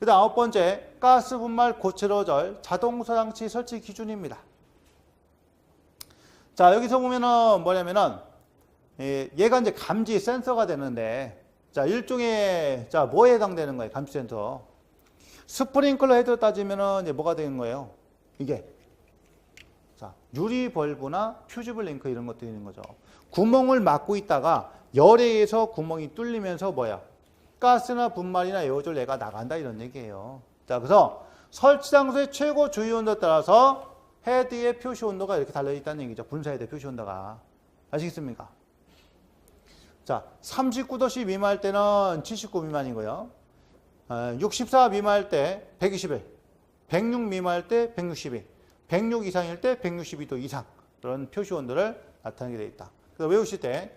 그 다음 아홉 번째, 가스 분말 고체 조절 자동차 장치 설치 기준입니다. 자, 여기서 보면은 뭐냐면은, 예, 얘가 이제 감지 센서가 되는데, 자, 일종의, 자, 뭐에 해당되는 거예요? 감지 센서. 스프링클러 헤드 따지면은 이제 뭐가 되는 거예요? 이게. 자, 유리 벌브나 퓨즈블 링크 이런 것들이 있는 거죠. 구멍을 막고 있다가 열에 의해서 구멍이 뚫리면서 뭐야? 가스나 분말이나 에어졸 얘가 나간다 이런 얘기예요. 자, 그래서 설치 장소의 최고 주유 온도에 따라서 헤드의 표시 온도가 이렇게 달려 있다는 얘기죠. 분사 헤드 표시 온도가. 아시겠습니까? 자, 39도씨 미만할 때는 79 미만이고요. 64 미만할 때 121, 106 미만할 때 162, 106 이상일 때 162도 이상 그런 표시 온도를 나타내게 되어 있다. 그래서 외우실 때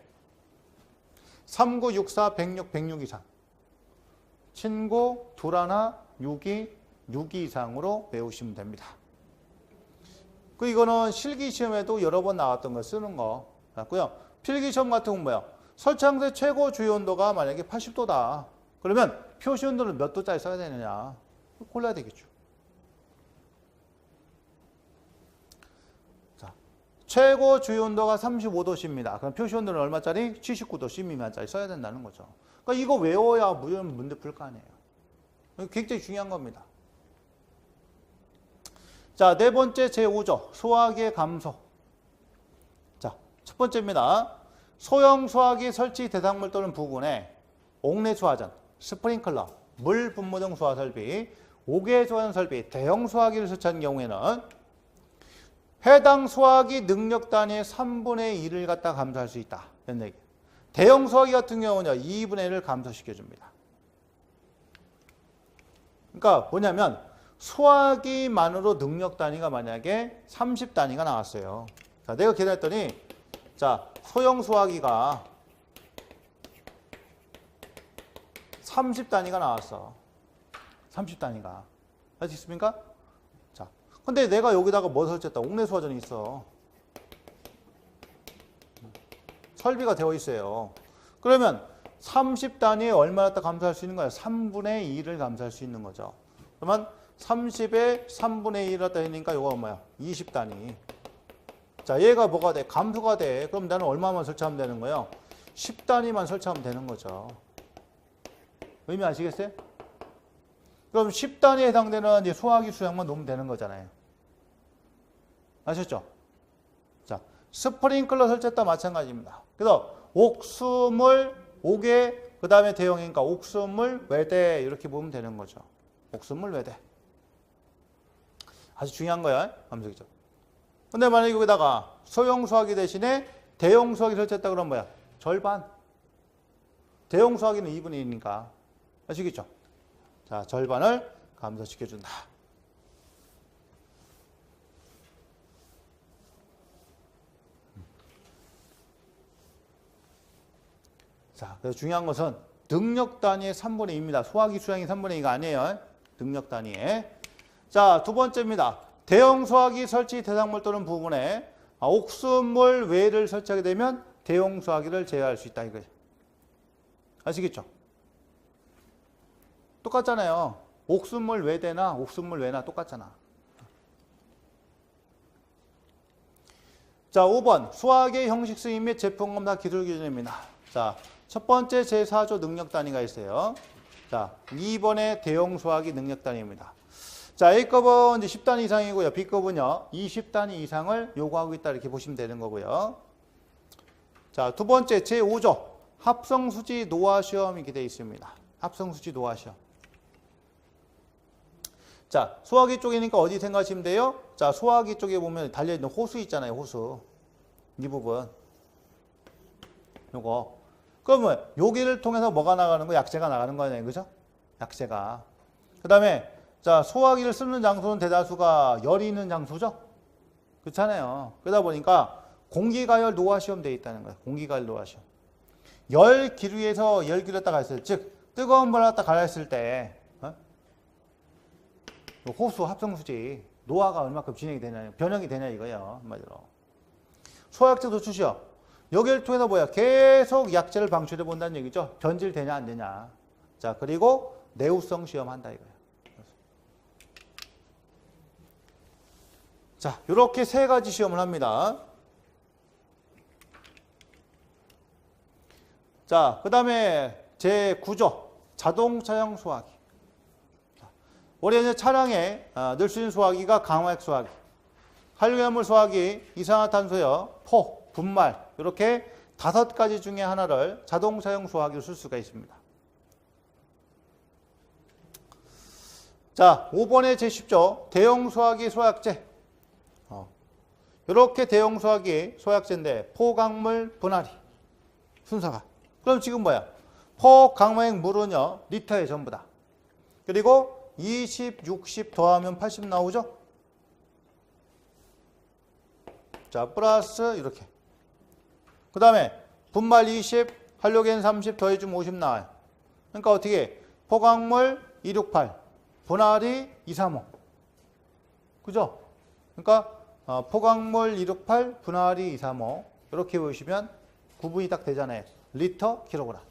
39, 64, 106, 106 이상 친구 둘 하나 6이 6이 이상으로 외우시면 됩니다. 그 이거는 실기 시험에도 여러 번 나왔던 거 쓰는 거 같고요. 필기 시험 같은 건 뭐야? 설창대 최고 주요 온도가 만약에 80도다. 그러면 표시 온도는 몇 도짜리 써야 되느냐? 골라야 되겠죠. 자, 최고 주요 온도가 35도씨입니다. 그럼 표시 온도는 얼마짜리? 79도씨 미만짜리 써야 된다는 거죠. 그러니까 이거 외워야 무슨 문제 풀 거 아니에요. 굉장히 중요한 겁니다. 자, 네 번째 제5조 소화기의 감소. 자, 첫 번째입니다. 소형 소화기 설치 대상물 또는 부분에 옥내 소화전, 스프링클러, 물 분무 등 소화 설비, 옥외 소화전 설비, 대형 소화기를 설치한 경우에는 해당 소화기 능력 단위의 3분의 1을 갖다 감소할 수 있다. 대형 소화기 같은 경우는 2분의 1을 감소시켜 줍니다. 그러니까 뭐냐면 소화기만으로 능력 단위가 만약에 30 단위가 나왔어요. 자, 내가 계산했더니 자, 소형 소화기가 30 단위가 나왔어. 30 단위가. 할수 있습니까? 자, 근데 내가 여기다가 뭐 설치했다? 옥내 소화전이 있어. 설비가 되어 있어요. 그러면 30 단위에 얼마나 딱 감소할 수 있는 거야? 3분의 2를 감소할 수 있는 거죠. 그러면 30에 3분의 1을 갖다 했으니까 이거 뭐야? 20 단위. 자, 얘가 뭐가 돼? 감소가 돼. 그럼 나는 얼마만 설치하면 되는 거예요? 10 단위만 설치하면 되는 거죠. 의미 아시겠어요? 그럼 10 단위에 해당되는 이제 소화기 수량만 놓으면 되는 거잖아요. 아셨죠? 자, 스프링클러 설치했다 마찬가지입니다. 그래서 옥수물, 옥에 그 다음에 대형이니까 옥수물, 외대 이렇게 보면 되는 거죠. 옥수물, 외대. 아주 중요한 거야. 감속이죠. 근데 만약에 여기다가 소형 수화기 대신에 대형 수화기 설치했다 그러면 뭐야? 절반. 대형 수화기는 2분의 1이니까. 아시겠죠? 자, 절반을 감소시켜준다. 자, 그래서 중요한 것은 능력 단위의 3분의 2입니다. 소화기 수량이 3분의 2가 아니에요. 능력 단위에. 자, 두 번째입니다. 대형 소화기 설치 대상물 또는 부분에 아, 옥수물 외를 설치하게 되면 대형 소화기를 제어할 수 있다 이거예요. 아시겠죠? 똑같잖아요. 옥수물 외대나 옥수물 외나 똑같잖아. 자, 5번 수학의 형식 수임 및 제품 검 사 기술 기준입니다. 자, 첫 번째 제4조 능력 단위가 있어요. 자, 2번의 대형 수학이 능력 단위입니다. 자, A급은 이제 10단위 이상이고요. B급은요, 20단위 이상을 요구하고 있다. 이렇게 보시면 되는 거고요. 자, 두 번째 제5조 합성수지 노화 시험 이렇게 되어 있습니다. 합성수지 노화 시험. 자, 소화기 쪽이니까 어디 생각하시면 돼요? 자, 소화기 쪽에 보면 달려있는 호수 있잖아요, 호수. 이 부분. 요거. 그러면 여기를 통해서 뭐가 나가는 거? 약재가 나가는 거 아니에요 그죠? 약재가. 그 다음에 자, 소화기를 쓰는 장소는 대다수가 열이 있는 장소죠? 그렇잖아요. 그러다 보니까 공기가열 노화시험 돼 있다는 거예요. 공기가열 노화시험. 열 기류에서 열 기류를 갖다 갔을 때, 즉, 뜨거운 물을 갖다 가렸을 때, 어? 호수 합성수지 노화가 얼마큼 진행이 되냐 변형이 되냐 이거예요 한마디로. 소약제 도출시험 여기를 통해서 뭐야? 계속 약재를 방출해 본다는 얘기죠? 변질되냐 안 되냐? 자 그리고 내우성 시험한다 이거예요. 자 이렇게 세 가지 시험을 합니다. 자 그 다음에 제9조 자동차형 소화기. 자, 우리 이제 차량에 아, 넣을 수 있는 소화기가 강화액 소화기, 한류화물 소화기, 이산화탄소요, 포, 분말 이렇게 다섯 가지 중에 하나를 자동차형 소화기로 쓸 수가 있습니다. 자, 5번의 제10조 대형 소화기 소약제. 어, 이렇게 대형 소화기 소약제인데 포강물 분할이 순서가. 그럼 지금 뭐야? 포강물 물은요 리터의 전부다. 그리고 20, 60 더하면 80 나오죠? 자, 플러스 이렇게. 그 다음에 분말 20, 한료겐 30 더해주면 50 나와요. 그러니까 어떻게 포강물 268, 분할이 235. 그죠? 그러니까 어, 포강물 268, 분할이 235 이렇게 보시면 구분이 딱 되잖아요. 리터, 킬로그램.